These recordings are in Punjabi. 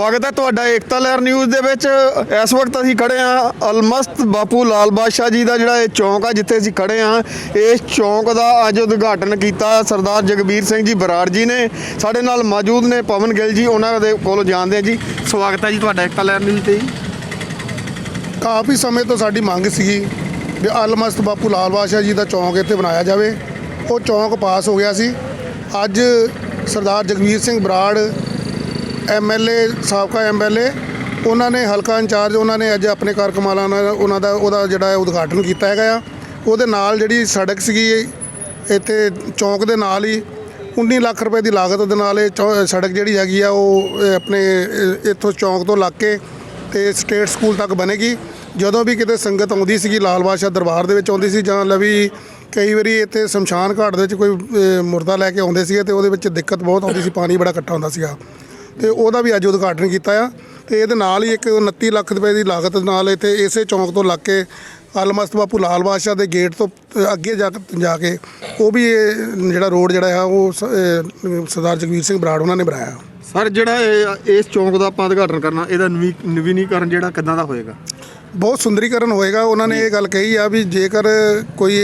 ਸਵਾਗਤ ਹੈ ਤੁਹਾਡਾ ਏਕਤਾ ਲਹਿਰ ਨਿਊਜ਼ ਦੇ ਵਿੱਚ। ਇਸ ਵਕਤ ਅਸੀਂ ਖੜੇ ਹਾਂ ਅਲਮਸਤ ਬਾਪੂ ਲਾਲ ਬਾਦਸ਼ਾਹ ਜੀ ਦਾ ਜਿਹੜਾ ਇਹ ਚੌਂਕ ਆ, ਜਿੱਥੇ ਅਸੀਂ ਖੜੇ ਹਾਂ। ਇਸ ਚੌਂਕ ਦਾ ਅੱਜ ਉਦਘਾਟਨ ਕੀਤਾ ਸਰਦਾਰ ਜਗਬੀਰ ਸਿੰਘ ਜੀ ਬਰਾੜ ਜੀ ਨੇ। ਸਾਡੇ ਨਾਲ ਮੌਜੂਦ ਨੇ ਪਵਨ ਗਿੱਲ ਜੀ, ਉਹਨਾਂ ਦੇ ਕੋਲੋਂ ਜਾਣਦੇ ਹਾਂ ਜੀ। ਸਵਾਗਤ ਹੈ ਜੀ ਤੁਹਾਡਾ ਏਕਤਾ ਲਹਿਰ ਨਿਊਜ਼ ਤੇ ਜੀ। ਕਾਫੀ ਸਮੇਂ ਤੋਂ ਸਾਡੀ ਮੰਗ ਸੀਗੀ ਵੀ ਅਲਮਸਤ ਬਾਪੂ ਲਾਲ ਬਾਦਸ਼ਾਹ ਜੀ ਦਾ ਚੌਂਕ ਇੱਥੇ ਬਣਾਇਆ ਜਾਵੇ। ਉਹ ਚੌਂਕ ਪਾਸ ਹੋ ਗਿਆ ਸੀ। ਅੱਜ ਸਰਦਾਰ ਜਗਵੀਰ ਸਿੰਘ ਬਰਾੜ ਐਮਐਲਏ, ਸਾਬਕਾ ਐਮਐਲਏ, ਉਹਨਾਂ ਨੇ ਹਲਕਾ ਇੰਚਾਰਜ, ਉਹਨਾਂ ਨੇ ਅੱਜ ਆਪਣੇ ਕਾਰਕਮਾਲਾਂ ਨਾਲ ਉਹਨਾਂ ਦਾ, ਉਹਦਾ ਜਿਹੜਾ ਉਦਘਾਟਨ ਕੀਤਾ ਹੈਗਾ ਆ। ਉਹਦੇ ਨਾਲ ਜਿਹੜੀ ਸੜਕ ਸੀਗੀ, ਇੱਥੇ ਚੌਂਕ ਦੇ ਨਾਲ ਹੀ 19 ਲੱਖ ਰੁਪਏ ਦੀ ਲਾਗਤ ਦੇ ਨਾਲ ਇਹ ਚੌ- ਸੜਕ ਜਿਹੜੀ ਹੈਗੀ ਆ, ਉਹ ਆਪਣੇ ਇੱਥੋਂ ਚੌਂਕ ਤੋਂ ਲੱਗ ਕੇ ਤੇ ਸਟੇਟ ਸਕੂਲ ਤੱਕ ਬਣੇਗੀ। ਜਦੋਂ ਵੀ ਕਿਤੇ ਸੰਗਤ ਆਉਂਦੀ ਸੀਗੀ, ਲਾਲ ਬਾਦਸ਼ਾਹ ਦਰਬਾਰ ਦੇ ਵਿੱਚ ਆਉਂਦੀ ਸੀ ਜਾਂ ਲਵੀ, ਕਈ ਵਾਰੀ ਇੱਥੇ ਸ਼ਮਸ਼ਾਨ ਘਾਟ ਦੇ ਵਿੱਚ ਕੋਈ ਮੁਰਦਾ ਲੈ ਕੇ ਆਉਂਦੇ ਸੀਗੇ ਤੇ ਉਹਦੇ ਵਿੱਚ ਦਿੱਕਤ ਬਹੁਤ ਆਉਂਦੀ ਸੀ, ਪਾਣੀ ਬੜਾ ਇਕੱਠਾ ਹੁੰਦਾ ਸੀਗਾ। ਤੇ ਉਹਦਾ ਵੀ ਅੱਜ ਉਦਘਾਟਨ ਕੀਤਾ ਆ ਤੇ ਇਹਦੇ ਨਾਲ ਹੀ ਇੱਕ 29 ਲੱਖ ਰੁਪਏ ਦੀ ਲਾਗਤ ਨਾਲ ਇੱਥੇ ਇਸੇ ਚੌਂਕ ਤੋਂ ਲੱਗ ਕੇ ਅਲਮਸਤ ਬਾਪੂ ਲਾਲ ਬਾਦਸ਼ਾਹ ਦੇ ਗੇਟ ਤੋਂ ਅੱਗੇ ਜਾ ਕੇ ਜਾ ਕੇ ਉਹ ਵੀ ਇਹ ਜਿਹੜਾ ਰੋਡ ਜਿਹੜਾ ਆ ਉਹ ਸ- ਸਰਦਾਰ ਜਗਵੀਰ ਸਿੰਘ ਬਰਾੜ ਉਹਨਾਂ ਨੇ ਬਣਾਇਆ। ਸਰ ਜਿਹੜਾ ਇਹ- ਇਸ ਚੌਂਕ ਦਾ ਆਪਾਂ ਉਦਘਾਟਨ ਕਰਨਾ ਇਹਦਾ ਨਵੀ- ਨਵੀਨੀਕਰਨ ਜਿਹੜਾ ਕਿੱਦਾਂ ਦਾ ਹੋਏਗਾ? ਬਹੁਤ ਸੁੰਦਰੀਕਰਨ ਹੋਏਗਾ। ਉਹਨਾਂ ਨੇ ਇਹ ਗੱਲ ਕਹੀ ਆ ਵੀ ਜੇਕਰ ਕੋਈ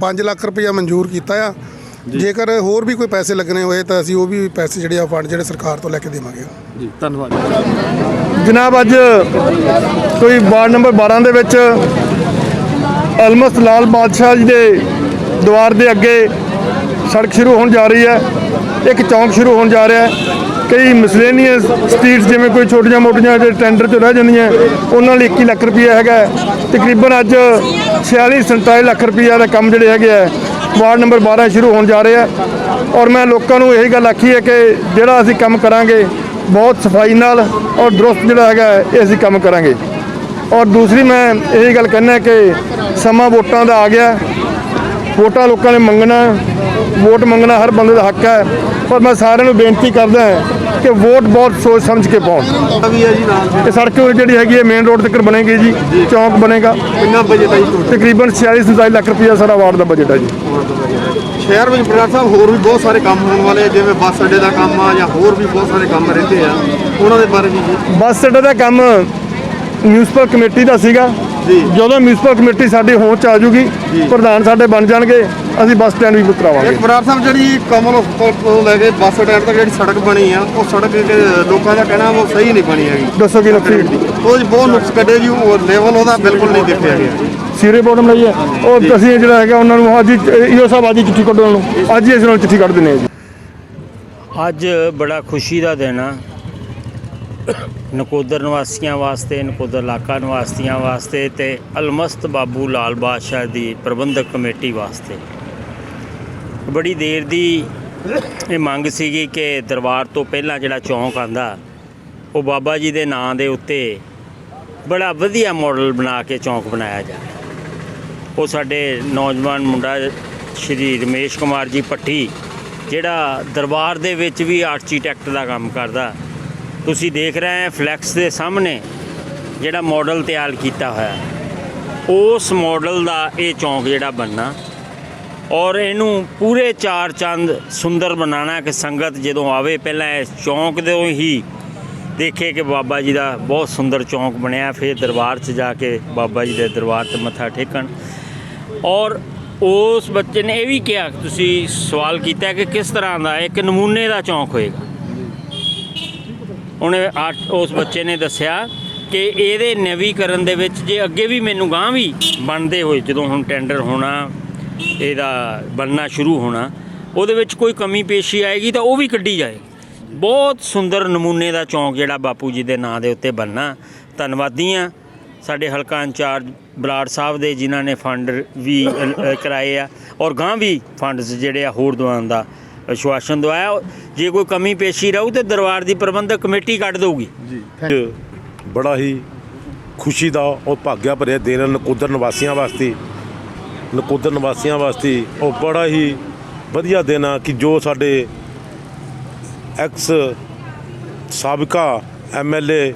5 ਲੱਖ ਰੁਪਇਆ ਮਨਜ਼ੂਰ ਕੀਤਾ ਆ ਜੇਕਰ ਹੋਰ ਵੀ ਕੋਈ ਪੈਸੇ ਲੱਗਣੇ ਹੋਏ ਤਾਂ ਅਸੀਂ ਉਹ ਵੀ ਪੈਸੇ ਜਿਹੜੇ ਆ ਫੰਡ ਜਿਹੜੇ ਸਰਕਾਰ ਤੋਂ ਲੈ ਕੇ ਦੇਵਾਂਗੇ। ਜੀ ਧੰਨਵਾਦ ਜਨਾਬ ਅੱਜ ਕੋਈ ਵਾਰਡ ਨੰਬਰ 12 ਦੇ ਵਿੱਚ ਅਲਮਸ ਲਾਲ ਬਾਦਸ਼ਾਹ ਜੀ ਦੇ ਦੁਆਰ ਦੇ ਅੱਗੇ ਸੜਕ ਸ਼ੁਰੂ ਹੋਣ ਜਾ ਰਹੀ ਹੈ ਇੱਕ ਚੌਂਕ ਸ਼ੁਰੂ ਹੋਣ ਜਾ ਰਿਹਾ ਹੈ। ਕਈ ਮਿਸਲੇਨੀਅਸ ਸਟਰੀਟਸ ਜਿਵੇਂ ਕੋਈ ਛੋਟੀਆਂ ਮੋਟੀਆਂ ਜਿਹੜੇ ਟੈਂਡਰ 'ਚ ਰਹਿ ਜਾਂਦੀਆਂ ਉਹਨਾਂ ਲਈ 21 ਲੱਖ ਰੁਪਏ ਹੈਗਾ। ਤਕਰੀਬਨ ਅੱਜ 46 47 ਲੱਖ ਰੁਪਏ ਦਾ ਕੰਮ ਜਿਹੜੇ ਹੈਗੇ ਆ ਵਾਰਡ ਨੰਬਰ 12 ਸ਼ੁਰੂ ਹੋਣ ਜਾ ਰਿਹਾ ਔਰ ਮੈਂ ਲੋਕਾਂ ਨੂੰ ਇਹੀ ਗੱਲ ਆਖੀ ਹੈ ਕਿ ਜਿਹੜਾ ਅਸੀਂ ਕੰਮ ਕਰਾਂਗੇ, ਬਹੁਤ ਸਫ਼ਾਈ ਨਾਲ ਔਰ ਦਰੁਸਤ ਜਿਹੜਾ ਹੈਗਾ ਇਹ ਅਸੀਂ ਕੰਮ ਕਰਾਂਗੇ। ਔਰ ਦੂਸਰੀ ਮੈਂ ਇਹੀ ਗੱਲ ਕਹਿਣਾ ਕਿ ਸਮਾਂ ਵੋਟਾਂ ਦਾ ਆ ਗਿਆ। ਵੋਟਾਂ ਲੋਕਾਂ ਨੇ ਮੰਗਣਾ, ਵੋਟ ਮੰਗਣਾ ਹਰ ਬੰਦੇ ਦਾ ਹੱਕ ਹੈ। ਪਰ ਮੈਂ ਸਾਰਿਆਂ ਨੂੰ ਬੇਨਤੀ ਕਰਦਾ ਕਿ ਵੋਟ ਬਹੁਤ ਸੋਚ ਸਮਝ ਕੇ ਪਾਉਣ। ਇਹ ਸੜਕ ਜਿਹੜੀ ਹੈਗੀ ਹੈ ਮੇਨ ਰੋਡ ਤੱਕ ਬਣੇਗੀ ਜੀ ਚੌਂਕ ਬਣੇਗਾ। ਕਿੰਨਾ ਬਜਟ ਹੈ ਜੀ? ਤਕਰੀਬਨ 46 47 ਲੱਖ ਰੁਪਈਆ ਸਾਰਾ ਵਾਰਡ ਦਾ ਬਜਟ ਹੈ ਜੀ। ਸ਼ਹਿਰ ਵਿੱਚ ਬਰਾੜ ਸਾਹਿਬ ਹੋਰ ਵੀ ਬਹੁਤ ਸਾਰੇ ਕੰਮ ਹੋਣ ਵਾਲੇ ਜਿਵੇਂ ਬੱਸ ਅੱਡੇ ਦਾ ਕੰਮ ਆ ਜਾਂ ਹੋਰ ਵੀ ਬਹੁਤ ਸਾਰੇ ਕੰਮ ਰਹਿੰਦੇ ਆ। ਉਹਨਾਂ ਦੇ ਬਾਰੇ ਵੀ ਬੱਸ ਅੱਡੇ ਦਾ ਕੰਮ ਮਿਊਨਿਸਪਲ ਕਮੇਟੀ ਦਾ ਸੀਗਾ। ਜਦੋਂ ਮਿਊਨਿਸਪਲ ਕਮੇਟੀ ਸਾਡੀ ਹੋਂਦ ਚ ਆ ਜੂਗੀ ਪ੍ਰਧਾਨ ਸਾਡੇ ਬਣ ਜਾਣਗੇ ਅਸੀਂ ਬੱਸ ਸਟੈਂਡ ਵੀ ਕਰਾਵਾਂਗੇ। ਇੱਕ ਬਰਾੜ ਸਾਹਿਬ ਜਿਹੜੀ ਕਮਲ ਹਸਪਤਾਲ ਤੋਂ ਲੈ ਕੇ ਬੱਸ ਸਟੈਂਡ ਤੱਕ ਜਿਹੜੀ ਸੜਕ ਬਣੀ ਆ ਉਹ ਸੜਕ ਲੋਕਾਂ ਦਾ ਕਹਿਣਾ ਉਹ ਸਹੀ ਨਹੀਂ ਬਣੀ ਹੈਗੀ। ਦੱਸੋ ਕੀ ਨੁਕਸ ਉਹ ਬਹੁਤ ਨੁਕਸ ਕੱਢੇ ਜੀ ਉਹ ਲੈਵਲ ਉਹਦਾ ਬਿਲਕੁਲ ਨਹੀਂ ਦੇਖਿਆ ਗਿਆ ਸੀਰੇ ਬੋਟਮ ਲਈ ਹੈ? ਉਹ ਅਸੀਂ ਜਿਹੜਾ ਹੈਗਾ ਉਹਨਾਂ ਨੂੰ ਅੱਜ ਇਹੋ ਸਾਹਿਬ ਅੱਜ ਚਿੱਠੀ ਕੱਢੋ ਉਹਨਾਂ ਨੂੰ। ਅੱਜ ਹੀ ਅਸੀਂ ਉਹਨਾਂ ਨੂੰ ਚਿੱਠੀ ਕੱਢ ਦਿੰਦੇ ਹਾਂ ਜੀ। ਅੱਜ ਬੜਾ ਖੁਸ਼ੀ ਦਾ ਦਿਨ ਆ। ਨਕੋਦਰ ਨਿਵਾਸੀਆਂ ਵਾਸਤੇ, ਨਕੋਦਰ ਇਲਾਕਾ ਨਿਵਾਸੀਆਂ ਵਾਸਤੇ ਤੇ ਅਲਮਸਤ ਬਾਬੂ ਲਾਲ ਬਾਦਸ਼ਾਹ ਦੀ ਪ੍ਰਬੰਧਕ ਕਮੇਟੀ ਵਾਸਤੇ। ਬੜੀ ਦੇਰ ਦੀ ਇਹ ਮੰਗ ਸੀਗੀ ਕਿ ਦਰਬਾਰ ਤੋਂ ਪਹਿਲਾਂ ਜਿਹੜਾ ਚੌਂਕ ਆਂਦਾ, ਉਹ ਬਾਬਾ ਜੀ ਦੇ ਨਾਂ ਦੇ ਉੱਤੇ ਬੜਾ ਵਧੀਆ ਮਾਡਲ ਬਣਾ ਕੇ ਚੌਂਕ ਬਣਾਇਆ ਜਾਵੇ। ਉਹ ਸਾਡੇ ਨੌਜਵਾਨ ਮੁੰਡਾ ਸ਼੍ਰੀ ਰਮੇਸ਼ ਕੁਮਾਰ ਜੀ ਪੱਠੀ ਜਿਹੜਾ ਦਰਬਾਰ ਦੇ ਵਿੱਚ ਵੀ ਆਰਕੀਟੈਕਟ ਦਾ ਕੰਮ ਕਰਦਾ ਤੁਸੀਂ ਦੇਖ ਰਹੇ ਹੈ ਫਲੈਕਸ ਦੇ ਸਾਹਮਣੇ ਜਿਹੜਾ ਮਾਡਲ ਤਿਆਰ ਕੀਤਾ ਹੋਇਆ ਉਸ ਮਾਡਲ ਦਾ ਇਹ ਚੌਂਕ ਜਿਹੜਾ ਬਣਨਾ ਔਰ ਇਹਨੂੰ ਪੂਰੇ ਚਾਰ ਚੰਦ ਸੁੰਦਰ ਬਣਾਉਣਾ ਕਿ ਸੰਗਤ ਜਦੋਂ ਆਵੇ, ਪਹਿਲਾਂ ਇਸ ਚੌਂਕ ਦੇ ਹੀ ਦੇਖੇ ਕਿ ਬਾਬਾ ਜੀ ਦਾ ਬਹੁਤ ਸੁੰਦਰ ਚੌਂਕ ਬਣਿਆ, ਫਿਰ ਦਰਬਾਰ 'ਚ ਜਾ ਕੇ ਬਾਬਾ ਜੀ ਦੇ ਦਰਬਾਰ 'ਤੇ ਮੱਥਾ ਟੇਕਣ। ਔਰ ਉਸ ਬੱਚੇ ਨੇ ਇਹ ਵੀ ਕਿਹਾ, ਤੁਸੀਂ ਸਵਾਲ ਕੀਤਾ ਕਿ ਕਿਸ ਤਰ੍ਹਾਂ ਦਾ, ਇੱਕ ਨਮੂਨੇ ਦਾ ਚੌਂਕ ਹੋਏਗਾ। ਉਹਨੇ ਆ- ਉਸ ਬੱਚੇ ਨੇ ਦੱਸਿਆ ਕਿ ਇਹਦੇ ਨਵੀਕਰਨ ਦੇ ਵਿੱਚ ਜੇ ਅੱਗੇ ਵੀ ਮੈਨੂੰ ਗਾਂ ਵੀ ਬਣਦੇ ਹੋਏ ਜਦੋਂ ਹੁਣ ਟੈਂਡਰ ਹੋਣਾ ਇਹਦਾ ਬਣਨਾ ਸ਼ੁਰੂ ਹੋਣਾ ਉਹਦੇ ਵਿੱਚ ਕੋਈ ਕਮੀ ਪੇਸ਼ੀ ਆਏਗੀ ਤਾਂ ਉਹ ਵੀ ਕੱਢੀ ਜਾਏਗੀ ਬਹੁਤ ਸੁੰਦਰ ਨਮੂਨੇ ਦਾ ਚੌਂਕ ਜਿਹੜਾ ਬਾਪੂ ਜੀ ਦੇ ਨਾਂ ਦੇ ਉੱਤੇ ਬਣਨਾ। ਧੰਨਵਾਦੀ ਹਾਂ ਸਾਡੇ ਹਲਕਾ ਇੰਚਾਰਜ ਬਰਾੜ ਸਾਹਿਬ ਦੇ ਜਿਨ੍ਹਾਂ ਨੇ ਫੰਡ ਵੀ ਅ, ਕਰਾਏ ਆ ਔਰ ਗਾਂ ਵੀ ਫੰਡਸ ਜਿਹੜੇ ਆ ਹੋਰ ਦਵਾਉਣ ਦਾ ਵਿਸ਼ਵਾਸਨ ਦਵਾਇਆ। ਜੇ ਕੋਈ ਕਮੀ ਪੇਸ਼ੀ ਰਹੂ ਤੇ ਦਰਬਾਰ ਦੀ ਪ੍ਰਬੰਧਕ ਕਮੇਟੀ ਕੱਢ ਦਊਗੀ। ਅੱਜ ਬੜਾ ਹੀ ਖੁਸ਼ੀ ਦਾ ਔਰ ਭਾਗਿਆ ਭਰਿਆ ਦਿਨ ਨਕੋਦਰ ਨਿਵਾਸੀਆਂ ਵਾਸਤੇ। ਨਕੋਦਰ ਨਿਵਾਸੀਆਂ ਵਾਸਤੇ ਉਹ ਬੜਾ ਹੀ ਵਧੀਆ ਦਿਨ ਆ ਕਿ ਜੋ ਸਾਡੇ ਐਕਸ ਸਾਬਕਾ ਐਮਐਲਏ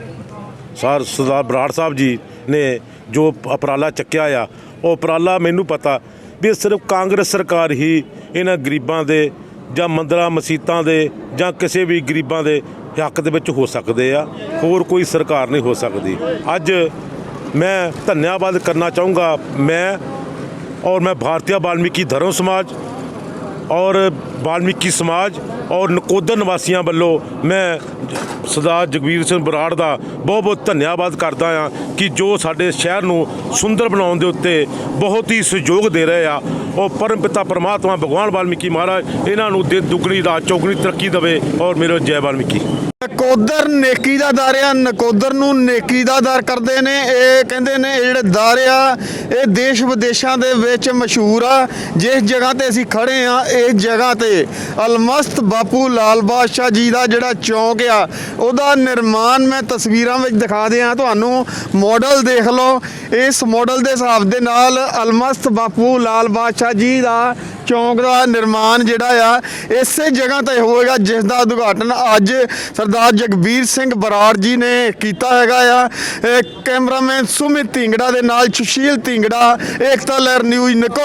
ਸਰ ਸਰਦਾਰ ਬਰਾੜ ਸਾਹਿਬ ਜੀ ਨੇ ਜੋ ਉਪਰਾਲਾ ਚੱਕਿਆ ਆ। ਉਹ ਉਪਰਾਲਾ ਮੈਨੂੰ ਪਤਾ ਵੀ ਸਿਰਫ ਕਾਂਗਰਸ ਸਰਕਾਰ ਹੀ ਇਹਨਾਂ ਗਰੀਬਾਂ ਦੇ ਜਾਂ ਮੰਦਰਾਂ ਮਸੀਤਾਂ ਦੇ ਜਾਂ ਕਿਸੇ ਵੀ ਗਰੀਬਾਂ ਦੇ ਹੱਕ ਦੇ ਵਿੱਚ ਹੋ ਸਕਦੇ ਆ। ਹੋਰ ਕੋਈ ਸਰਕਾਰ ਨਹੀਂ ਹੋ ਸਕਦੀ। ਅੱਜ ਮੈਂ ਧੰਨਵਾਦ ਕਰਨਾ ਚਾਹੂੰਗਾ। ਮੈਂ ਔਰ ਮੈਂ ਭਾਰਤੀ ਵਾਲਮੀਕੀ ਧਰਮ ਸਮਾਜ ਔਰ ਵਾਲਮੀਕੀ ਸਮਾਜ ਔਰ ਨਕੋਦਰ ਨਿਵਾਸੀਆਂ ਵੱਲੋਂ ਮੈਂ ਸਰਦਾਰ ਜਗਵੀਰ ਸਿੰਘ ਬਰਾੜ ਦਾ ਬਹੁਤ ਬਹੁਤ ਧੰਨਵਾਦ ਕਰਦਾ ਹਾਂ ਕਿ ਜੋ ਸਾਡੇ ਸ਼ਹਿਰ ਨੂੰ ਸੁੰਦਰ ਬਣਾਉਣ ਦੇ ਉੱਤੇ ਬਹੁਤ ਹੀ ਸਹਿਯੋਗ ਦੇ ਰਹੇ ਆ। ਉਹ ਪਰਮ ਪਿਤਾ ਪਰਮਾਤਮਾ ਭਗਵਾਨ ਵਾਲਮੀਕੀ ਮਹਾਰਾਜ, ਇਹਨਾਂ ਨੂੰ ਦੇ ਦੁੱਗਣੀ ਰਾਤ ਚੌਗਣੀ ਤਰੱਕੀ ਦੇਵੇ ਔਰ ਮੇਰੇ ਜੈ ਵਾਲਮੀਕੀ ਨਕੋਦਰ ਨੇਕੀ ਦਾ ਦਰ ਆ, ਨਕੋਦਰ ਨੂੰ ਨੇਕੀ ਦਾ ਦਰ ਕਰਦੇ ਨੇ। ਇਹ ਕਹਿੰਦੇ ਨੇ, ਇਹ ਜਿਹੜੇ ਦਰ ਆ, ਇਹ ਦੇਸ਼ ਵਿਦੇਸ਼ਾਂ ਦੇ ਵਿੱਚ ਮਸ਼ਹੂਰ ਆ। ਜਿਸ ਜਗ੍ਹਾ ਤੇ ਅਸੀਂ ਖੜੇ ਆ, ਇਸ ਜਗ੍ਹਾ ਤੇ ਅਲਮਸਤ ਬਾਪੂ ਲਾਲ ਬਾਦਸ਼ਾਹ ਜੀ ਦਾ ਜਿਹੜਾ ਚੌਂਕ ਆ, ਉਹਦਾ ਨਿਰਮਾਣ ਮੈਂ ਤਸਵੀਰਾਂ ਵਿੱਚ ਦਿਖਾ ਦਿਆਂ ਤੁਹਾਨੂੰ। ਮਾਡਲ ਦੇਖ ਲਓ। ਇਸ ਮਾਡਲ ਦੇ ਹਿਸਾਬ ਦੇ ਨਾਲ ਅਲਮਸਤ ਬਾਪੂ ਲਾਲ ਬਾਦਸ਼ਾਹ ਜੀ ਦਾ ਚੌਂਕ ਦਾ ਨਿਰਮਾਣ ਜਿਹੜਾ ਆ, ਇਸੇ ਜਗ੍ਹਾ ਤੇ ਹੋਏਗਾ ਜਿਸ ਦਾ ਉਦਘਾਟਨ ਅੱਜ ਸਰਦਾਰ ਜਗਬੀਰ ਸਿੰਘ ਬਰਾੜ ਜੀ ਨੇ ਕੀਤਾ ਹੈਗਾ ਆ। ਇਹ ਕੈਮਰਾਮੈਨ ਸੁਮਿਤ ਢਿੰਗੜਾ ਦੇ ਨਾਲ ਸੁਸ਼ੀਲ ਢਿੰਗੜਾ, ਏਕਤਾ ਲਹਿਰ ਨਿਊਜ਼ ਨਕੋ